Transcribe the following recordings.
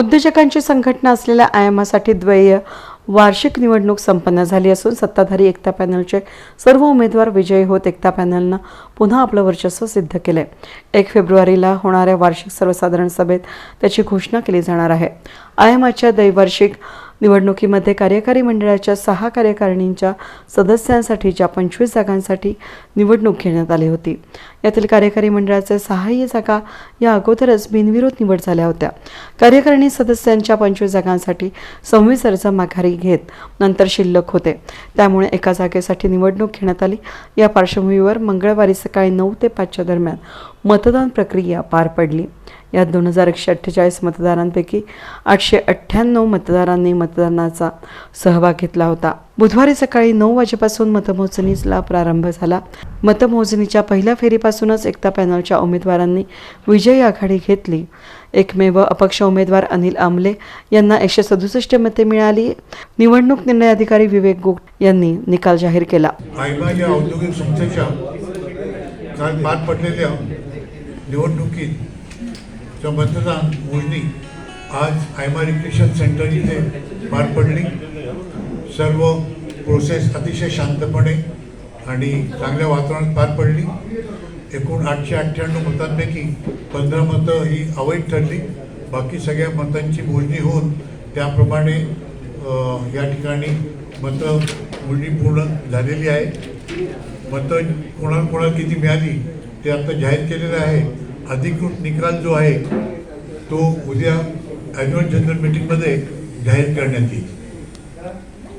उद्योजकांची संघटना असलेल्या आयामासाठी द्वैय वार्षिक निवडणूक संपन्न झाली असून सत्ताधारी एकता पॅनलचे सर्व उमेदवार विजयी होत एकता पॅनलनं पुन्हा आपलं वर्चस्व सिद्ध केलंय. एक फेब्रुवारीला होणाऱ्या वार्षिक सर्वसाधारण सभेत त्याची घोषणा केली जाणार आहे. आयमाच्या दैवार्षिक निवडणुकीमध्ये कार्यकारी मंडळाच्या सहा कार्यकारिणींच्या सदस्यांसाठीच्या पंचवीस जागांसाठी निवडणूक घेण्यात आली होती. यातील कार्यकारी मंडळाचे सहाही जागा या अगोदरच बिनविरोध निवड झाल्या होत्या. कार्यकारिणी सदस्यांच्या पंचवीस जागांसाठी सव्वीस अर्ज माघारी घेत नंतर शिल्लक होते. त्यामुळे एका जागेसाठी निवडणूक घेण्यात आली. या पार्श्वभूमीवर मंगळवारी सकाळी नऊ ते पाचच्या दरम्यान मतदान प्रक्रिया पार पडली. यात दोन हजार एकशे अठ्ठेचाळीस मतदारांपैकी आठशे अठ्ठ्याण्णव मतदारांनी मतदानाचा सहभाग घेतला होता. बुधवारी सकाळी नऊ वाजेपासून मतमोजणीला प्रारंभ झाला. मतमोजणीच्या पहिल्या फेरीपासूनच एकता पॅनलच्या उमेदवारांनी विजयी आघाडी घेतली. एकमेव अपक्ष उमेदवार अनिल आमले यांना एकशे सदुसष्ट मते मिळाली. निवडणूक निर्णय अधिकारी विवेक गोग यांनी निकाल जाहीर केला. औद्योगिक संस्थेच्या निवडणुकीत च्या मतदान मोजणी आज आयमा रिक्रेशन सेंटर इथे पार पडली. सर्व प्रोसेस अतिशय शांतपणे आणि चांगल्या वातावरणात पार पडली. एकूण आठशे अठ्ठ्याण्णव मतांपैकी पंधरा मतं ही अवैध ठरली. बाकी सगळ्या मतांची मोजणी होऊन त्याप्रमाणे या ठिकाणी मतं मोजणी पूर्ण झालेली आहे. मतं कोणाला कोणाला किती मिळाली ते आता जाहीर केलेलं आहे. अधिकृत निकाल जो आहे तो उद्या ॲन्युअल जनरल मीटिंगमध्ये जाहीर करण्यात येईल.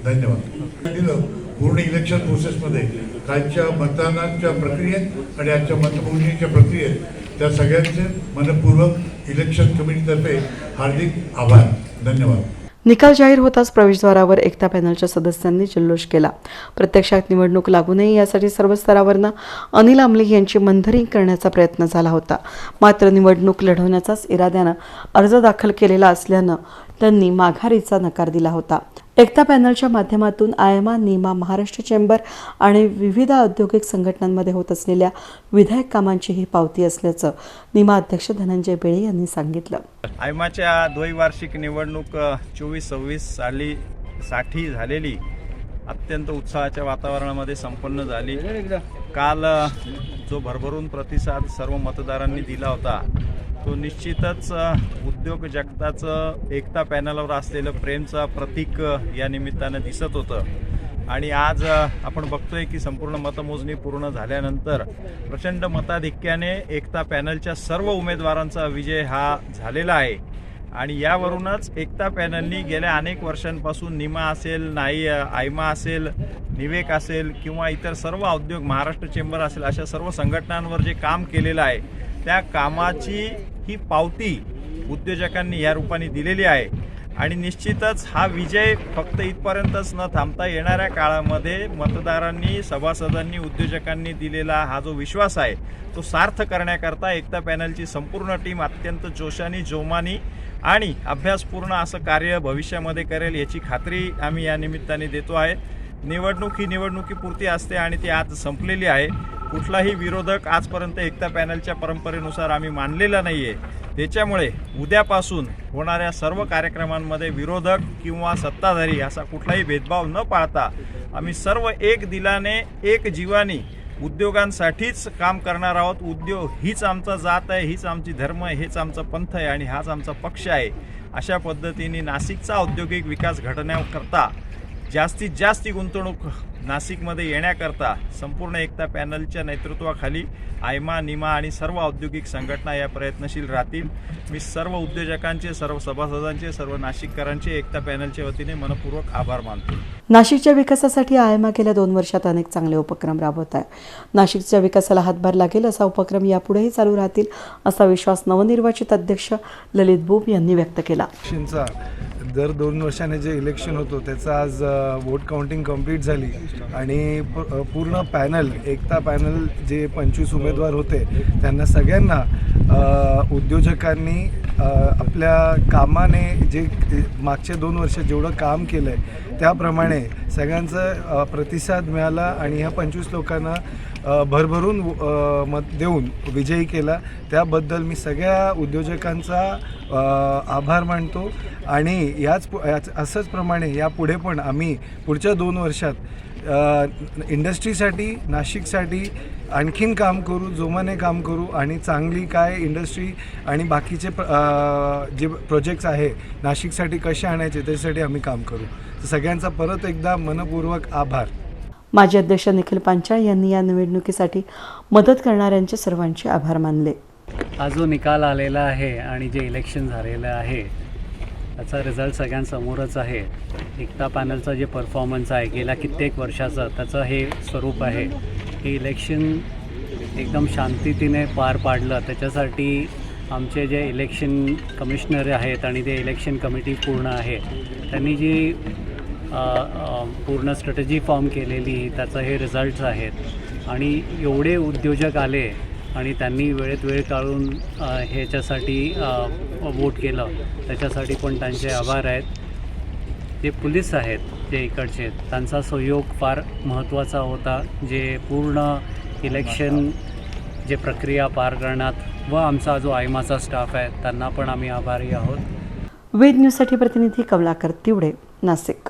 धन्यवाद. दिलं पूर्ण इलेक्शन प्रोसेसमध्ये कालच्या मतदानाच्या प्रक्रियेत आणि आजच्या मतमोजणीच्या प्रक्रियेत त्या सगळ्यांचे मनपूर्वक इलेक्शन कमिटीतर्फे हार्दिक आभार. धन्यवाद. निकाल जाहीर होताच प्रवेशद्वारावर एकता पॅनलच्या सदस्यांनी जल्लोष केला. प्रत्यक्षात निवडणूक लागू नये यासाठी सर्व स्तरावरनं अनिल आमले यांची मंथरिंग करण्याचा प्रयत्न झाला होता. मात्र निवडणूक लढवण्याचाच इराद्यानं अर्ज दाखल केलेला असल्यानं त्यांनी माघारीचा नकार दिला होता. एकता पॅनलच्या माध्यमातून आयमा निमा महाराष्ट्र चेंबर आणि विविध औद्योगिक संघटनांमध्ये होत असलेल्या विधायक कामांची ही पावती असल्याचं निमा अध्यक्ष धनंजय बेळे यांनी सांगितलं. आयमाच्या द्वैवार्षिक निवडणूक चोवीस सव्वीस साली साठी झालेली अत्यंत उत्साहाच्या वातावरणामध्ये संपन्न झाली. काल जो भरभरून प्रतिसाद सर्व मतदारांनी दिला होता तो निश्चितच उद्योग जगताचं एकता पॅनलवर असलेलं प्रेमचं प्रतीक या निमित्तानं दिसत होतं. आणि आज आपण बघतोय की संपूर्ण मतमोजणी पूर्ण झाल्यानंतर प्रचंड मताधिक्याने एकता पॅनलच्या सर्व उमेदवारांचा विजय हा झालेला आहे. आणि यावरूनच एकता पॅनलनी गेल्या अनेक वर्षांपासून निमा असेल नाही आयमा असेल निवेक असेल किंवा इतर सर्व उद्योग महाराष्ट्र चेंबर असेल अशा सर्व संघटनांवर जे काम केलेलं आहे त्या कामाची ही पावती उद्योजकांनी या रूपाने दिलेली आहे. आणि निश्चितच हा विजय फक्त इथपर्यंतच न थांबता येणाऱ्या काळामध्ये मतदारांनी सभासदांनी उद्योजकांनी दिलेला हा जो विश्वास आहे तो सार्थ करण्याकरता एकता पॅनलची संपूर्ण टीम अत्यंत जोशानी जोमानी आणि अभ्यासपूर्ण असं कार्य भविष्यामध्ये करेल याची खात्री आम्ही या निमित्ताने देतो आहे. निवडणूक ही निवडणुकीपुरती असते आणि ती आज संपलेली आहे. कुठलाही विरोधक आजपर्यंत एकता पॅनलच्या परंपरेनुसार आम्ही मानलेला नाही आहे त्याच्यामुळे उद्यापासून होणाऱ्या सर्व कार्यक्रमांमध्ये विरोधक किंवा सत्ताधारी असा कुठलाही भेदभाव न पाळता आम्ही सर्व एक दिलाने एक जीवानी उद्योगांसाठीच काम करणार आहोत. उद्योग हीच आमचा जात आहे हीच आमची धर्म आहे हेच आमचा पंथ आहे आणि हाच आमचा पक्ष आहे. अशा पद्धतीने नाशिकचा औद्योगिक विकास घडण्याकरता जास्तीत जास्त गुंतवणूक नाशिकमध्ये येण्याकरता संपूर्ण एकता पॅनलच्या नेतृत्वाखाली आयमा निमा आणि सर्व औद्योगिक संघटना या प्रयत्नशील राहतील. मी सर्व उद्योजकांचे सर्व सभासदांचे सर्व नाशिककरांचे एकता पॅनलच्या वतीने मनपूर्वक आभार मानतो. नाशिकच्या विकासासाठी आयमा गेल्या दोन वर्षात अनेक चांगले उपक्रम राबवत आहे. नाशिकच्या विकासाला हातभार लागेल असा उपक्रम यापुढेही चालू राहतील असा विश्वास नवनिर्वाचित अध्यक्ष ललित बुब यांनी व्यक्त केला. दर दोन वर्षाने जे इलेक्शन होतो त्याचा आज वोट काउंटिंग कंप्लीट झाली. आणि पूर्ण पॅनल एकता पॅनल जे पंचवीस उमेदवार होते त्यांना सगळ्यांना उद्योजकांनी आपल्या कामाने जे मागच्या दोन वर्ष जेवढं काम केलं आहे त्याप्रमाणे सगळ्यांचा प्रतिसाद मिळाला आणि ह्या पंचवीस लोकांना भरभरून मत देऊन विजयी केला. त्याबद्दल मी सगळ्या उद्योजकांचा आभार मानतो. आणि याच पु- याच असंच प्रमाणे यापुढे पण आम्ही पुढच्या दोन वर्षात इंडस्ट्रीसाठी नाशिकसाठी आणखीन काम करू जोमाने काम करू आणि चांगली काय इंडस्ट्री आणि बाकीचे प्र- जे प्रोजेक्ट्स आहे नाशिकसाठी कसे आणायचे त्याच्यासाठी आम्ही काम करू. तर सगळ्यांचा परत एकदा मनपूर्वक आभार. माजी अध्यक्ष निखिल पांचाळ यांनी या निवडणुकीसाठी मदत करणाऱ्यांचे सर्वांचे आभार मानले. हा जो निकाल आलेला आहे आणि जे इलेक्शन झालेलं आहे त्याचा रिझल्ट सगळ्यांसमोरच आहे. एकता पॅनलचा जे परफॉर्मन्स आहे गेल्या कित्येक वर्षाचं त्याचं हे स्वरूप आहे. हे इलेक्शन एकदम शांततेने पार पाडलं. त्याच्यासाठी आमचे जे इलेक्शन कमिशनर आहेत आणि ते इलेक्शन कमिटी पूर्ण आहे त्यांनी जी पूर्ण स्ट्रॅटजी फॉर्म केलेली त्याचं हे रिझल्ट्स आहेत. आणि एवढे उद्योजक आले आणि त्यांनी वेळेत वेळ काढून ह्याच्यासाठी वोट केलं. त्याच्यासाठी पण त्यांचे आभार आहेत. जे पोलीस आहेत जे इकडचे त्यांचा सहयोग फार महत्त्वाचा होता. जे पूर्ण इलेक्शन जे प्रक्रिया पार करण्यात व आमचा जो आयमाचा स्टाफ आहे त्यांना पण आम्ही आभारी आहोत. वेद न्यूजसाठी प्रतिनिधी कमलाकर तिवडे नाशिक.